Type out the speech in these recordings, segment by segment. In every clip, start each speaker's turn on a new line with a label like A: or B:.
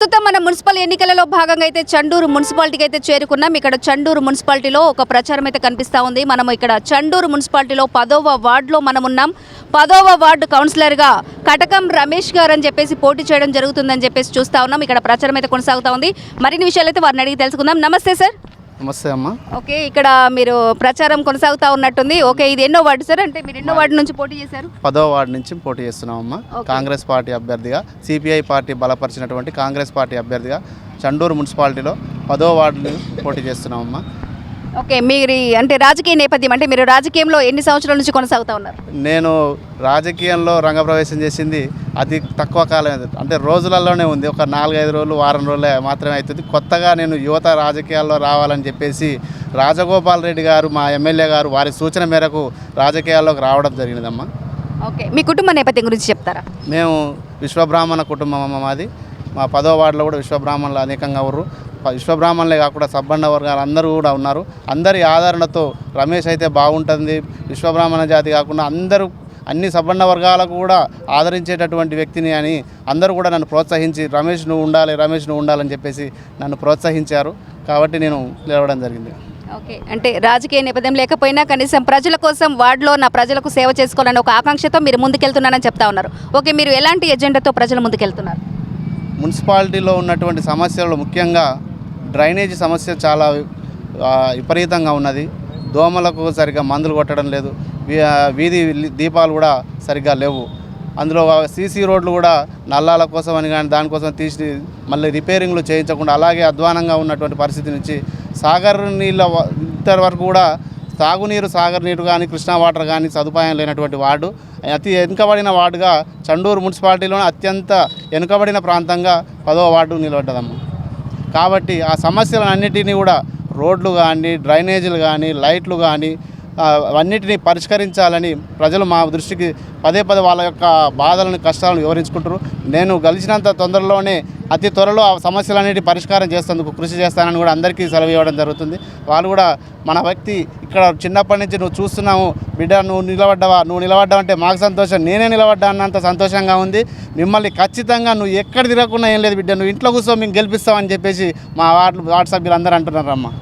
A: ప్రస్తుతం మన మున్సిపల్ ఎన్నికలలో భాగంగా అయితే చండూరు మున్సిపాలిటీకి అయితే చేరుకున్నాం. ఇక్కడ చండూరు మున్సిపాలిటీలో ఒక ప్రచారం అయితే కనిపిస్తా ఉంది. మనం ఇక్కడ చండూరు మున్సిపాలిటీలో పదవ వార్డులో మనం ఉన్నాం. పదవ వార్డు కౌన్సిలర్గా కటకం రమేష్ గారు అని చెప్పేసి పోటీ చేయడం జరుగుతుందని చెప్పేసి చూస్తా ఉన్నాం. ఇక్కడ ప్రచారం అయితే కొనసాగుతూ ఉంది. మరిన్ని విషయాలు అయితే వారిని అడిగి తెలుసుకుందాం. నమస్తే సార్.
B: నమస్తే అమ్మ.
A: ఓకే ఇక్కడ మీరు ప్రచారం కొనసాగుతా ఉన్నట్టుంది. ఓకే ఇది ఎన్నో వార్డు సార్? అంటే మీరు ఎన్నో వార్డు నుంచి పోటీ చేశారు?
B: పదో వార్డు నుంచి పోటీ చేస్తున్నాం అమ్మ
A: ఓకే.
B: కాంగ్రెస్ పార్టీ అభ్యర్థిగా సిపిఐ పార్టీ బలపరిచినటువంటి కాంగ్రెస్ పార్టీ అభ్యర్థిగా చండూరు మున్సిపాలిటీలో పదో వార్డుని పోటీ చేస్తున్నాం అమ్మ
A: ఓకే మీరు అంటే రాజకీయ నేపథ్యం అంటే మీరు రాజకీయంలో ఎన్ని సంవత్సరాల నుంచి కొనసాగుతా ఉన్నారు?
B: నేను రాజకీయంలో రంగప్రవేశం చేసింది అతి తక్కువ కాలం అంటే రోజులలోనే ఉంది. ఒక నాలుగైదు రోజులు వారం రోజులే మాత్రమే అవుతుంది. కొత్తగా నేను యువత రాజకీయాల్లో రావాలని చెప్పేసి రాజగోపాల్ రెడ్డి గారు మా ఎమ్మెల్యే గారు వారి సూచన మేరకు రాజకీయాల్లోకి రావడం జరిగినదమ్మా
A: ఓకే మీ కుటుంబ నేపథ్యం గురించి చెప్తారా?
B: మేము విశ్వబ్రాహ్మణ కుటుంబం అమ్మ మాది. మా పదో వార్డులో కూడా విశ్వబ్రాహ్మణులు అనేకంగా ఉన్నారు ప- విశ్వబ్రాహ్మణులే కాకుండా సబ్బండ వర్గాలు అందరూ కూడా ఉన్నారు. అందరి ఆదరణతో రమేష్ అయితే బాగుంటుంది. విశ్వబ్రాహ్మణ జాతి కాకుండా అందరూ అన్ని సబ్బండ వర్గాలకు కూడా ఆదరించేటటువంటి వ్యక్తిని అని అందరూ కూడా నన్ను ప్రోత్సహించి రమేష్ నువ్వు ఉండాలి రమేష్ నువ్వు ఉండాలని చెప్పేసి నన్ను ప్రోత్సహించారు. కాబట్టి నేను నిలవడం జరిగింది.
A: ఓకే. అంటే రాజకీయ నేపథ్యం లేకపోయినా కనీసం ప్రజల కోసం వార్డులో నా ప్రజలకు సేవ చేసుకోవాలని ఒక ఆకాంక్షతో మీరు ముందుకెళ్తున్నారని చెప్తా ఉన్నారు. ఓకే మీరు ఎలాంటి ఎజెండాతో ప్రజలు ముందుకెళ్తున్నారు?
B: మున్సిపాలిటీలో ఉన్నటువంటి సమస్యలు ముఖ్యంగా డ్రైనేజీ సమస్య చాలా విపరీతంగా ఉన్నది. దోమలకు సరిగ్గా మందులు కొట్టడం లేదు. వీ- వీధి దీపాలు కూడా సరిగ్గా లేవు. అందులో సీసీ రోడ్లు కూడా నల్లాల కోసం అని కానీ దానికోసం తీసి మళ్ళీ రిపేరింగ్లు చేయించకుండా అలాగే అధ్వానంగా ఉన్నటువంటి పరిస్థితి నుంచి సాగర్ నీళ్ళ వ- వరకు కూడా తాగునీరు సాగర్ నీరు కానీ కృష్ణా వాటర్ కానీ సదుపాయం లేనటువంటి వార్డు. అతి వెనుకబడిన వార్డుగా చండూరు మున్సిపాలిటీలోనే అత్యంత వెనుకబడిన ప్రాంతంగా పదవ వార్డు నిలబడ్డదమ్మ. కాబట్టి ఆ సమస్యలన్నిటినీ కూడా రోడ్లు కానీ డ్రైనేజీలు కానీ లైట్లు కానీ అన్నిటినీ పరిష్కరించాలని ప్రజలు మా దృష్టికి పదే పదే వాళ్ళ యొక్క బాధలను కష్టాలను వివరించుకుంటారు నేను గలిచినంత తొందరలోనే అతి త్వరలో ఆ సమస్యలన్నిటి పరిష్కారం చేసేందుకు కృషి చేస్తానని కూడా అందరికీ సెలవు ఇవ్వడం జరుగుతుంది. వాళ్ళు కూడా మన వ్యక్తి ఇక్కడ చిన్నప్పటి నుంచి నువ్వు చూస్తున్నావు బిడ్డ నువ్వు నిలబడ్డావా? నువ్వు నిలబడ్డావంటే మాకు సంతోషం నేనే నిలబడ్డా అన్నంత సంతోషంగా ఉంది. మిమ్మల్ని ఖచ్చితంగా నువ్వు ఎక్కడ తిరగకుండా ఏం లేదు బిడ్డ నువ్వు ఇంట్లో కూర్చో మేము గెలిపిస్తామని చెప్పేసి మా వార్డు వార్డు సభ్యులు అందరూ అంటున్నారమ్మా.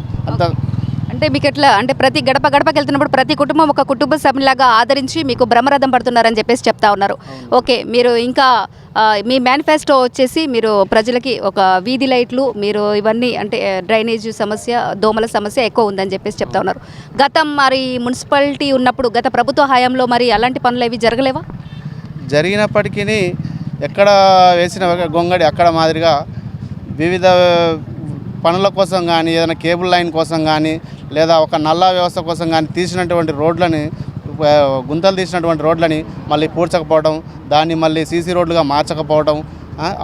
A: అంటే మీకు ఎట్లా అంటే ప్రతి గడప గడపకి వెళ్తున్నప్పుడు ప్రతి కుటుంబం ఒక కుటుంబ సభ్యులాగా ఆదరించి మీకు బ్రహ్మరథం పడుతున్నారని చెప్పేసి చెప్తా ఉన్నారు. ఓకే మీరు ఇంకా మీ మేనిఫెస్టో వచ్చేసి మీరు ప్రజలకి ఒక వీధి లైట్లు మీరు ఇవన్నీ అంటే డ్రైనేజ్ సమస్య దోమల సమస్య ఎక్కువ ఉందని చెప్పేసి చెప్తా ఉన్నారు. గతం మరి మున్సిపాలిటీ ఉన్నప్పుడు గత ప్రభుత్వ హయాంలో మరి అలాంటి పనులు ఏవి జరగలేవా?
B: జరిగినప్పటికీ ఎక్కడ వేసిన గొంగడి అక్కడ మాదిరిగా వివిధ పనుల కోసం కానీ ఏదైనా కేబుల్ లైన్ కోసం కానీ లేదా ఒక నల్లా వ్యవస్థ కోసం కానీ తీసినటువంటి రోడ్లని గుంతలు తీసినటువంటి రోడ్లని మళ్ళీ పూడ్చకపోవడం దాన్ని మళ్ళీ సీసీ రోడ్లుగా మార్చకపోవడం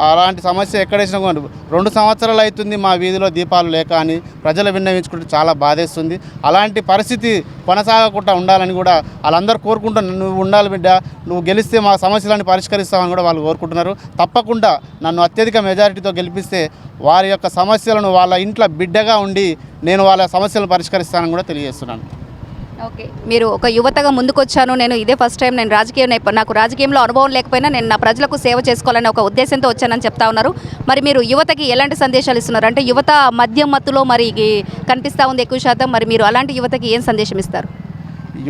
B: అలాంటి సమస్య ఎక్కడేసినా కూడా రెండు సంవత్సరాలు అవుతుంది మా వీధిలో దీపాలు లేక అని ప్రజలు విన్నవించుకుంటే చాలా బాధేస్తుంది. అలాంటి పరిస్థితి కొనసాగకుండా ఉండాలని కూడా వాళ్ళందరూ కోరుకుంటున్నారు నువ్వు ఉండాలి బిడ్డ నువ్వు గెలిస్తే మా సమస్యలను పరిష్కరిస్తామని కూడా వాళ్ళు కోరుకుంటున్నారు. తప్పకుండా నన్ను అత్యధిక మెజారిటీతో గెలిపిస్తే వారి యొక్క సమస్యలను వాళ్ళ ఇంట్లో బిడ్డగా ఉండి నేను వాళ్ళ సమస్యలను పరిష్కరిస్తానని కూడా తెలియజేస్తున్నాను.
A: ఓకే. మీరు ఒక యువతగా ముందుకొచ్చాను. నేను ఇదే ఫస్ట్ టైం నేను రాజకీయ నాకు రాజకీయంలో అనుభవం లేకపోయినా నేను నా ప్రజలకు సేవ చేసుకోవాలని ఒక ఉద్దేశంతో వచ్చానని చెప్తా ఉన్నారు. మరి మీరు యువతకి ఎలాంటి సందేశాలు ఇస్తున్నారు? అంటే యువత మద్యం మత్తులో మరి కనిపిస్తూ ఉంది ఎక్కువ శాతం. మరి మీరు అలాంటి యువతకి ఏం సందేశం ఇస్తారు?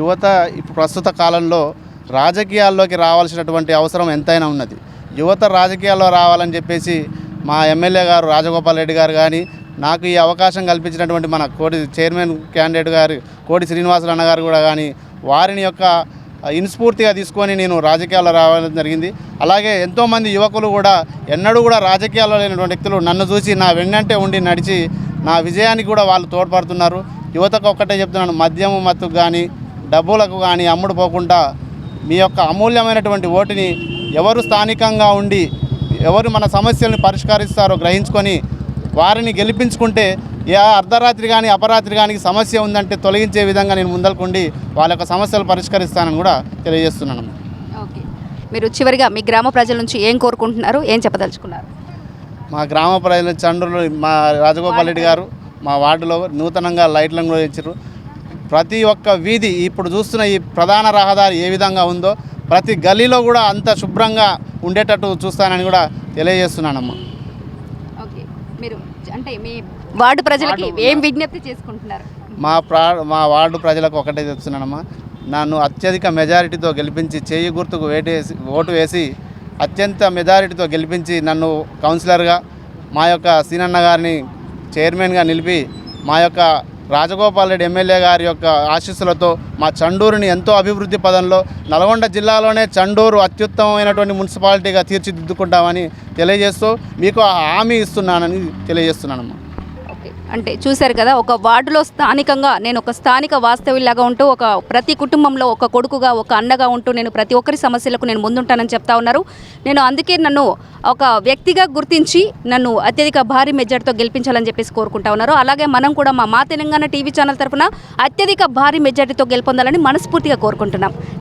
B: యువత ఇప్పుడు ప్రస్తుత కాలంలో రాజకీయాల్లోకి రావాల్సినటువంటి అవసరం ఎంతైనా ఉన్నది. యువత రాజకీయాల్లో రావాలని చెప్పేసి మా ఎమ్మెల్యే గారు రాజగోపాల్ రెడ్డి గారు కానీ నాకు ఈ అవకాశం కల్పించినటువంటి మన కోటి చైర్మన్ క్యాండిడేట్ గారు కోటి శ్రీనివాసులు అన్నగారు కూడా కానీ వారిని యొక్క ఇన్స్ఫూర్తిగా తీసుకొని నేను రాజకీయాల్లో రావడం జరిగింది. అలాగే ఎంతోమంది యువకులు కూడా ఎన్నడూ కూడా రాజకీయాల్లో లేనటువంటి వ్యక్తులు నన్ను చూసి నా వెన్నంటే ఉండి నడిచి నా విజయానికి కూడా వాళ్ళు తోడ్పడుతున్నారు. యువతకు ఒక్కటే చెప్తున్నాను మద్యము మత్తుకు కానీ డబ్బులకు కానీ అమ్ముడు పోకుండా మీ యొక్క అమూల్యమైనటువంటి ఓటుని ఎవరు స్థానికంగా ఉండి ఎవరు మన సమస్యల్ని పరిష్కరిస్తారో గ్రహించుకొని వారిని గెలిపించుకుంటే ఏ అర్ధరాత్రి కానీ అపరాత్రి కానీ సమస్య ఉందంటే తొలగించే విధంగా నేను ముందలుకుండి వాళ్ళ యొక్క సమస్యలు పరిష్కరిస్తానని కూడా తెలియజేస్తున్నాను.
A: ఓకే. మీరు చివరిగా మీ గ్రామ ప్రజల నుంచి ఏం కోరుకుంటున్నారు ఏం చెప్పదలుచుకున్నారు?
B: మా గ్రామ ప్రజల చండ్రులు మా రాజగోపాల్ రెడ్డి గారు మా వార్డులో నూతనంగా లైట్లను కూడా ఇచ్చారు ప్రతి ఒక్క వీధి ఇప్పుడు చూస్తున్న ఈ ప్రధాన రహదారి ఏ విధంగా ఉందో ప్రతి గలీలో కూడా అంత శుభ్రంగా ఉండేటట్టు చూస్తానని కూడా తెలియజేస్తున్నానమ్మా.
A: మీరు అంటే మీ వార్డు ప్రజలకి ఏం విజ్ఞప్తి చేసుకుంటున్నారు?
B: మా ప్రా మా వార్డు ప్రజలకు ఒకటే చెప్తున్నానమ్మా. నన్ను అత్యధిక మెజారిటీతో గెలిపించి చేయి గుర్తుకు వేటేసి ఓటు వేసి అత్యంత మెజారిటీతో గెలిపించి నన్ను కౌన్సిలర్గా మా యొక్క సీనన్న గారిని చైర్మన్గా నిలిపి మా యొక్క రాజగోపాల్ రెడ్డి ఎమ్మెల్యే గారి యొక్క ఆశీస్సులతో మా చండూరుని ఎంతో అభివృద్ధి పదంలో నల్గొండ జిల్లాలోనే చండూరు అత్యుత్తమమైనటువంటి మున్సిపాలిటీగా తీర్చిదిద్దుకుంటామని తెలియజేస్తూ మీకు ఆ హామీ ఇస్తున్నానని తెలియజేస్తున్నానమ్మా.
A: అంటే చూశారు కదా ఒక వార్డులో స్థానికంగా నేను ఒక స్థానిక వాస్తవ్యులాగా ఉంటూ ఒక ప్రతి కుటుంబంలో ఒక కొడుకుగా ఒక అన్నగా ఉంటూ నేను ప్రతి ఒక్కరి సమస్యలకు నేను ముందుంటానని చెప్తా ఉన్నారు. నేను అందుకే నన్ను ఒక వ్యక్తిగా గుర్తించి నన్ను అత్యధిక భారీ మెజార్టీతో గెలిపించాలని చెప్పేసి కోరుకుంటా ఉన్నారు. అలాగే మనం కూడా మా మా తెలంగాణ టీవీ ఛానల్ తరఫున అత్యధిక భారీ మెజార్టీతో గెలుపొందాలని మనస్ఫూర్తిగా కోరుకుంటున్నాం.